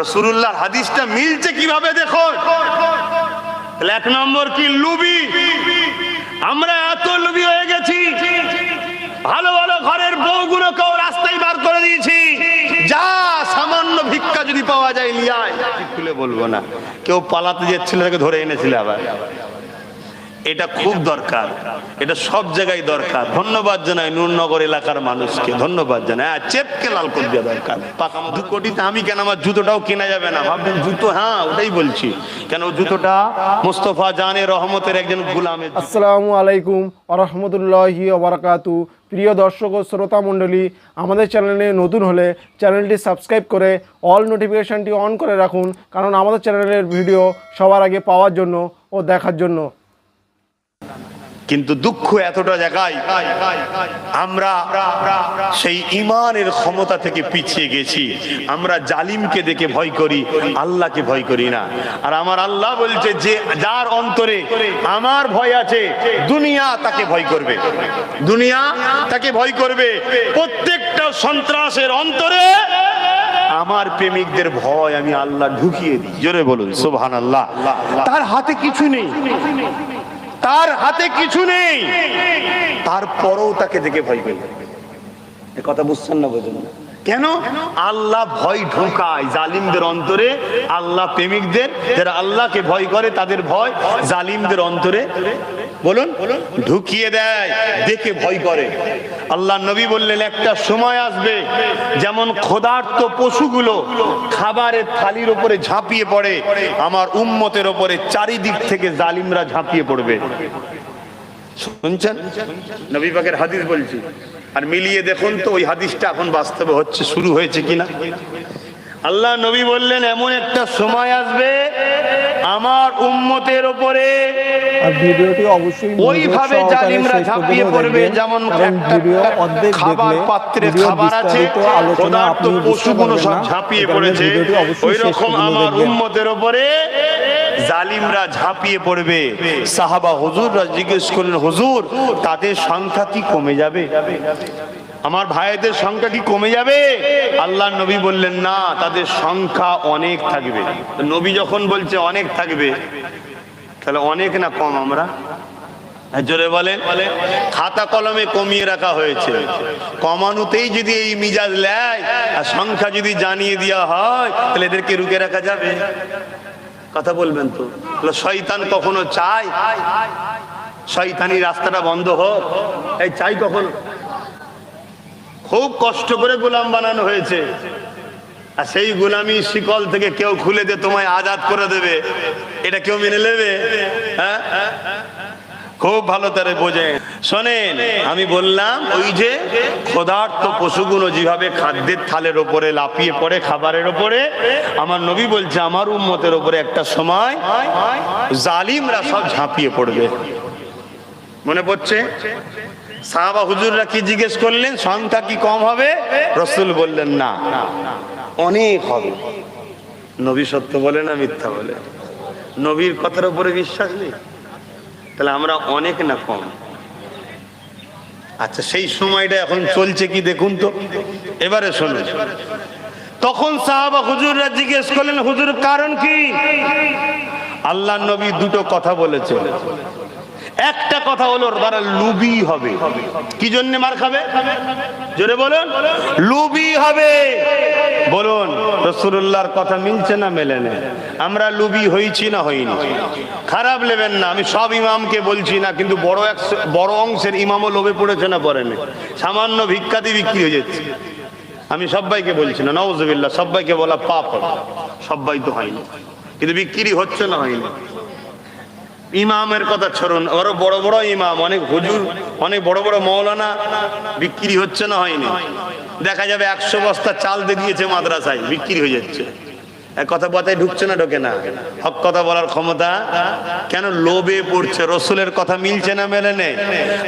রসুল্লাহর হাদিসটা মিলছে কীভাবে দেখো? এক নম্বর কি লুবি? আমরা এত লুবি হয়ে গেছি ভালো ভালো ঘরের বউগুলোকেও রাস্তায় বার করে দিয়েছি। যা সামান্য ভিক্ষা যদি পাওয়া যায় লিয়ায়। খুলে বলব না। কেউ পালাতে যাচ্ছিল তাকে ধরে এনেছিল আবার। এটা খুব দরকার। এটা সব জায়গায় দরকার। ধন্যবাদ জানাই নূরনগর এলাকার মানুষকে। ধন্যবাদ জানাই। আর চেপকে লাল করে দেওয়া দরকার। দু কোটিতে আমি কেন আমার জুতোটাও কেনা যাবে না? ভাববেন জুতো হ্যাঁ ওটাই বলছি। কেন জুতোটা মোস্তফা জানে রহমতের একজন গুলামের। আসসালামু আলাইকুম আরহামতুল্লাহি ওবরাকাতু প্রিয় দর্শক ও শ্রোতা মণ্ডলী, আমাদের চ্যানেলে নতুন হলে চ্যানেলটি সাবস্ক্রাইব করে অল নোটিফিকেশানটি অন করে রাখুন, কারণ আমাদের চ্যানেলের ভিডিও সবার আগে পাওয়ার জন্য ও দেখার জন্য। কিন্তু দুঃখ এতটা জায়গায় আমরা সেই ইমানের ক্ষমতা থেকে পিছিয়ে গেছি। আমরা জালিমকে দেখে ভয় করি, আল্লাহকে ভয় করি না। আর আমার আল্লাহ বলছে যে, যার অন্তরে আমার ভয় আছে, দুনিয়া তাকে ভয় করবে। দুনিয়া তাকে ভয় করবে। প্রত্যেকটা সন্ত্রাসের অন্তরে আমার প্রেমিকদের ভয় আমি আল্লাহ ঢুকিয়ে দিই। জোরে বলুন সোভান আল্লাহ তার হাতে কিছু নেই। তার হাতে কিছু নেই তারপরও তাকে দেখে ভয় পেল কথা বুঝছেন না বোঝেন না? কেন? আল্লাহ ভয় ঢোকায় জালিমদের অন্তরে, আল্লাহ প্রেমিকদের, যারা আল্লাহকে ভয় করে তাদের ভয় জালিমদের অন্তরে। বলুন, ঢুকিয়ে দেয়, দেখে ভয় করে। আল্লাহ নবী বললেন, একটা সময় আসবে যেমন ক্ষুধার্ত পশুগুলো খাবারের থালির উপরে ঝাঁপিয়ে পড়ে, আমার উম্মতের ওপরে চারিদিক থেকে জালিমরা ঝাঁপিয়ে পড়বে। শুনছেন? নবী পাকের হাদিস বলছি। আর মিলিয়ে দেখুন তো ওই হাদিসটা এখন বাস্তবে হচ্ছে, শুরু হয়েছে কিনা? আল্লাহ নবী বললেন, এমন একটা সময় আসবে আমার উম্মতের উপরে ভিডিওটি অবশ্যই ওইভাবে জালিমরা ঝাঁপিয়ে পড়বে যেমন ভিডিও অর্ধেক খাবার পাত্রে খাবার আছে বুঝতে পশুগুলো সব ঝাঁপিয়ে পড়েছে। ওই রকম আমার উম্মতের উপরে জালিমরা ঝাঁপিয়ে পড়বে। সাহাবা হুজুররা জিজ্ঞেস করলেন হুজুর তাদের সংখ্যা কি কমে যাবে? আমার ভাইদের সংখ্যা কি কমে যাবে? আল্লাহ নবী বললেন না তাদের সংখ্যা অনেক থাকবে। নবী যখন বলছে অনেক থাকবে? তাহলে অনেক না কম আমরা? হ্যাঁ, জোরে বলেন। খাতা কলমে কমিয়ে রাখা হয়েছে। কমানোতেই যদি এই মিজাজ নেয় আর সংখ্যা যদি জানিয়ে দেওয়া হয় তাহলে এদেরকে রুকে রাখা যাবে। কথা বলবেন তো। শয়তান কখনো চায়? শয়তানি রাস্তাটা বন্ধ হোক। এই চাই কখন? খুব কষ্ট করে গোলাম বানানো হয়েছে। আর সেই গোলামি শিকল থেকে কেউ খুলে দিয়ে তোমায় আজাদ করে দেবে। এটা কেউ মেনে নেবে? হ্যাঁ? খুব ভালো তারে বোঝে শোনেন, আমি বললাম, ওই যে ক্ষুধার্ত পশুগুলো যেভাবে খাদ্যের থালের ওপরে লাফিয়ে পড়ে, খাবারের ওপরে, আমার নবী বলছে, আমার উম্মতের ওপরে একটা সময় জালিমরা সব ঝাঁপিয়ে পড়বে। মনে পড়ছে? সাহাবা হুজুররা কি জিজ্ঞেস করলেন? সংখ্যা কি কম হবে? রসুল বললেন, না, অনেক হবে। নবী সত্য বলে না মিথ্যা বলে? নবীর কথার উপরে বিশ্বাস নেই? তাহলে আমরা অনেক না কম? আচ্ছা সেই সময়টা এখন চলছে কি দেখুন তো? এবারে শুনুন। তখন সাহাবা হুজুররা জিজ্ঞেস করলেন, হুজুর, কারণ কি? আল্লাহ নবী দুটো কথা বলেছে একটা কথা হলো, তারা লুবি হবে। কি জন্য মার খাবে? জোরে বলুন। লুবি হবে। বলুন, রসুল্লাহর কথা মিলছে না মেলে না? আমরা লুবি হয়েছি না হইনি। খারাপ নেবেন না, আমি সব ইমামকে বলছি না, কিন্তু বড় এক বড় অংশের ইমামও লোভে পড়েছে না পড়েনি সামান্য ভিক্ষাতি বিক্রি হয়ে যাচ্ছে। আমি সবাইকে বলছি না নওয়াজবিল্লা সবাইকে বলা পাপ সবাই তো হয়নি। কিন্তু বিক্রি হচ্ছে না হয়নি। ইমামের কথা ছড়ুন, আরও বড় বড় ইমাম, অনেক হুজুর, অনেক বড় বড় মৌলানা, বিক্রি হচ্ছে না হয়নি। দেখা যাবে একশো বস্তা চাল দিয়ে দিয়েছে মাদ্রাসায়, বিক্রি হয়ে যাচ্ছে। কথা কথায় ঢুকছে না, ঢোকে না। হক কথা বলার ক্ষমতা কেন লোভে পড়ছে? রসুলের কথা মিলছে না, মেলে নেই।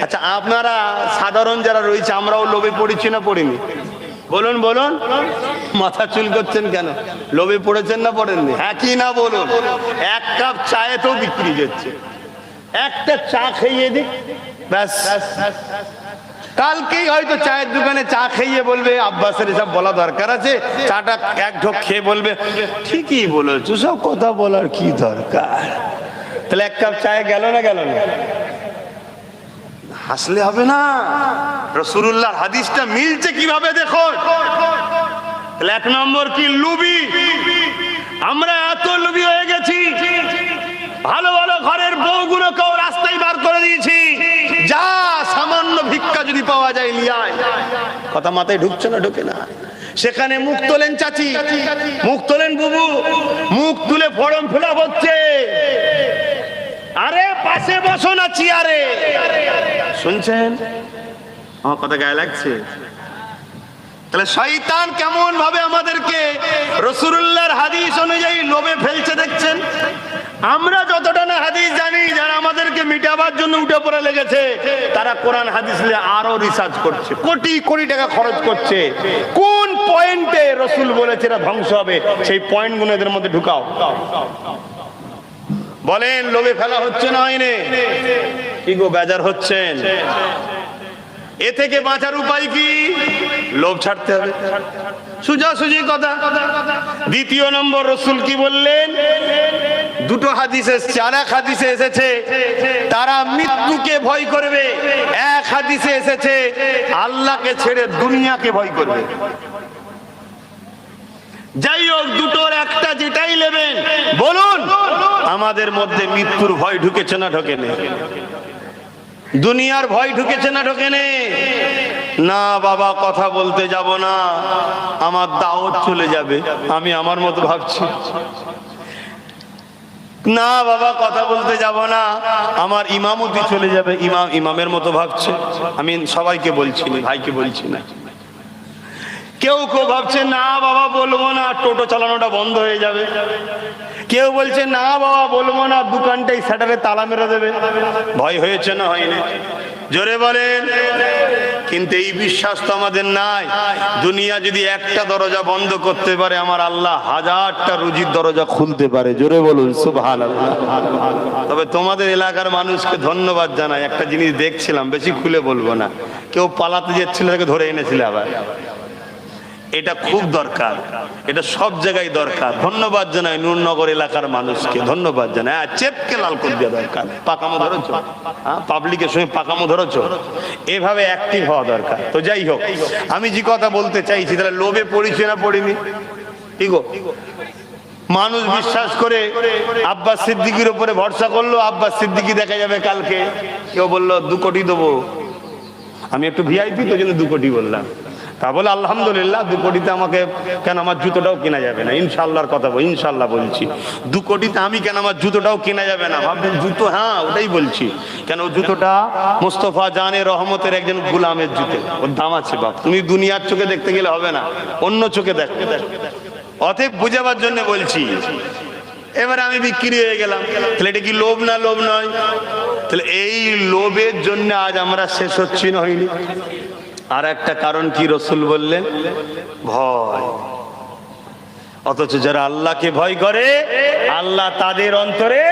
আচ্ছা আপনারা সাধারণ যারা রয়েছে, আমরাও লোভে পড়েছি না পড়িনি? বলুন বলুন। মাথা চুল করছেন কেন? লোভে পড়েছেন না পড়েননি? হ্যাঁ কি না বলুন? এক কাপ চায়ে তো বিক্রি যাচ্ছে একটা চা খাইয়ে দিক। ব্যাস। কালকেই হয়তো চায়ের দোকানে চা খাইয়ে বলবে, আব্বাসের এসব বলা দরকার আছে। চাটা এক ঢোক খেয়ে বলবে, ঠিকই বলেছ, সব কথা বলার কি দরকার? তাহলে এক কাপ চায়ে গেল না গেল না? হাসলে হবে না? রসুল্লাহর হাদিসটা মিলছে কীভাবে দেখো এক নম্বর কি লুবি? আমরা এত লুবি হয়ে গেছি। ভালো ভালো ঘরের বউগুলোকেও রাস্তায় বার করে দিয়েছি। যা সামান্য ভিক্ষা যদি পাওয়া যায় লিয়ায়। কথা মাথায় ঢুকছে না, ঢুকে না। সেখানে মুখ তোলেন চাচি। মুখ তোলেন বুবু। মুখ তুলে ফরম ফিল হচ্ছে। আরে, পাশে বসো না, চেয়ারে। শুনছেন? আমার কথা গায়ে লাগছে? তাহলে শয়তান কেমন ভাবে আমাদেরকে রসুল্লাহর হাদিস অনুযায়ী লোভে ফেলছে দেখছেন? আমরা যতটা না হাদিস জানি, যারা আমাদেরকে মিটাবার জন্য উঠে পড়ে লেগেছে, তারা কোরআন, হাদিস নিয়ে আরও রিসার্চ করছে। কোটি কোটি টাকা খরচ করছে। কোন পয়েন্টে রসুল বলেছে এরা ধ্বংস হবে? সেই পয়েন্টগুলো এদের মধ্যে ঢুকাও। বলেন, লোভে ফেলা হচ্ছে না হয়নি? কি গো, বেজার হচ্ছেন? এ থেকে বাঁচার উপায় কি? লোভ ছাড়তে হবে। সুজা সুজি কথা। দ্বিতীয় নম্বর রসুল কি বললেন? দুটো হাদিস এসছে আর এক হাদিসে এসেছে, তারা মৃত্যুকে ভয় করবে। এক হাদিসে এসেছে, আল্লাহকে ছেড়ে দুনিয়াকে ভয় করবে। যাই হোক, দুটোর একটা যেটাই নেবেন, বলুন, আমাদের মধ্যে মৃত্যুর ভয় ঢুকেছে না ঢোকেনি? দুনিয়ার ভয় ঢুকেছে না ঢোকেনে? না বাবা, কথা বলতে যাব না। আমার দাওয়াত চলে যাবে, আমি আমার মতো ভাবছি। না বাবা, কথা বলতে যাব না। আমার ইমামতি চলে যাবে, ইমাম, ইমামের মতো ভাবছে। আমি সবাইকে বলছি না, ভাইকে বলছি না। কেউ কেউ ভাবছে, না বাবা, বলব না। টোটো চালানোটা বন্ধ হয়ে যাবে। কেউ বলছে, না বাবা, বলব না। দোকানটাই স্যাটারে তালা মেরে দেবে। ভয় হয়েছে না হয়নি? জোরে বলেন। কিন্তু এই বিশ্বাস তো আমাদের নাই। দুনিয়া যদি একটা দরজা বন্ধ করতে পারে, আমার আল্লাহ হাজারটা রুজির দরজা খুলতে পারে। জোরে বলুন সুবহান তবে তোমাদের এলাকার মানুষকে ধন্যবাদ জানাই। একটা জিনিস দেখছিলাম, বেশি খুলে বলব না। কেউ পালাতে যাচ্ছিল, তাকে ধরে এনেছিল আবার। এটা খুব দরকার। এটা সব জায়গায় দরকার। ধন্যবাদ জানাই নূরনগর এলাকার মানুষকে। ধন্যবাদ জানাই। হ্যাঁ চেপকে লাল করে দেওয়া দরকার। পাকামো ধরেছ? হ্যাঁ পাবলিকের সঙ্গে পাকামো ধরেছ? এভাবে অ্যাক্টিভ হওয়া দরকার। তো যাই হোক, আমি যে কথা বলতে চাইছি, তাহলে লোভে পড়িছি না পড়িনি? ঠিক মানুষ বিশ্বাস করে আব্বাস সিদ্দিকির উপরে ভরসা করল, আব্বাস সিদ্দিকি দেখা যাবে কালকে। কেউ বলল, দু কোটি দেবো। আমি একটু ভিআইপি তো জন্য দু কোটি বললাম। তা বলে, আলহামদুলিল্লাহ, দু কোটিতে আমাকে কেন আমার জুতোটাও কেনা যাবে না? ইনশাল্লাহর কথা বল ইনশাল্লাহ বলছি। দু কোটিতে আমি কেন আমার জুতোটাও কেনা যাবে না? ভাববেন, জুতো হ্যাঁ ওটাই বলছি। কেন জুতোটা মোস্তফা জানে রহমতের একজন গুলামের জুতো। ওর দাম আছে, বাপ। তুমি দুনিয়ার চোখে দেখতে গেলে হবে না, অন্য চোখে দেখ। অতএব বুঝাবার জন্য বলছি, এবার আমি বিক্রি হয়ে গেলাম। তাহলে এটা কি লোভ না লোভ নয়? তাহলে এই লোভের জন্য আজ আমরা শেষ হচ্ছি না হইনি। আর একটা কারণ কি রসুল বললেন? ভয়। অথচ যারা আল্লাহকে ভয় করে, আল্লাহ তাদের অন্তরে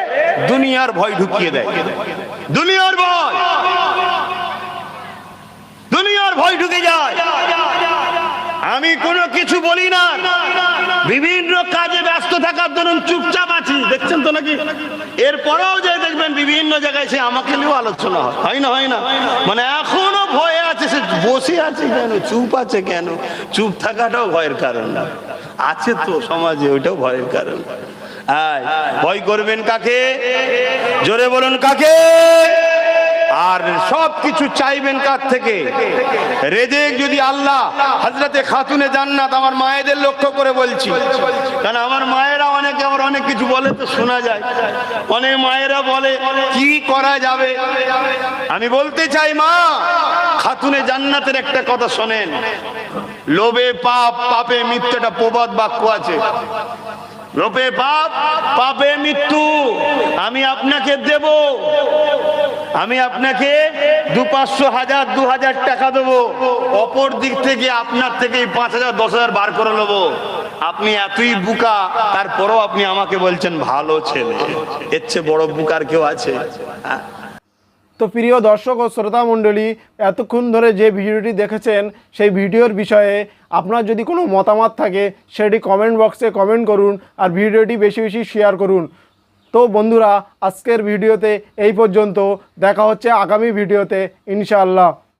দুনিয়ার ভয় ঢুকিয়ে দেয়। দুনিয়ার ভয়। দুনিয়ার ভয় ঢুকে যায়। আমি কোনো কিছু বলি না। বিভিন্ন কাজে ব্যস্ত থাকার দরুন চুপচাপ আছি। দেখছেন তো নাকি? এরপরেও যে দেখবেন বিভিন্ন জায়গায় সে আমাকে নিয়েও আলোচনা হয়। না হয় না। মানে বসে আছে কেন? চুপ আছে কেন? চুপ থাকাটাও ভয়ের কারণ না। আছে তো সমাজে, ওইটাও ভয়ের কারণ। ভয় করবেন কাকে? জোরে বলুন কাকে? আর সব কিছু চাইবেন কার থেকে? রেজেক যদি আল্লাহ হাজরাতে খাতুনে জান্নাত আমার মায়েদের লক্ষ্য করে বলছি। কারণ আমার মায়েরা অনেকে আমার অনেক কিছু বলে তো শোনা যায়। অনেক মায়েরা বলে, কি করা যাবে? আমি বলতে চাই, মা, খাতুনে জান্নাতের একটা কথা শোনেন। লোভে পাপ, পাপে মিথ্যেটা প্রবাদ বাক্য আছে। লোভে পাপ, পাপে মৃত্যু, আমি আপনাকে দেব। আমি আপনাকে দু পাঁচশো হাজার, দু হাজার টাকা দেবো। অপর দিক থেকে আপনার থেকে পাঁচ হাজার, দশ হাজার বার করে নেব। আপনি এতই বুকা, তারপরও আপনি আমাকে বলছেন ভালো ছেলে। এর চেয়ে বড় বুকার কেউ আছে? হ্যাঁ। তো প্রিয় দর্শক ও শ্রোতা মণ্ডলী, এতক্ষণ ধরে যে ভিডিওটি দেখেছেন, সেই ভিডিওর বিষয়ে আপনার যদি কোনো মতামত থাকে, সেটি কমেন্ট বক্সে কমেন্ট করুন আর ভিডিওটি বেশি বেশি শেয়ার করুন। তো বন্ধুরা আজকের ভিডিওতে এই পর্যন্ত। দেখা হচ্ছে আগামী ভিডিওতে ইনশাআল্লাহ।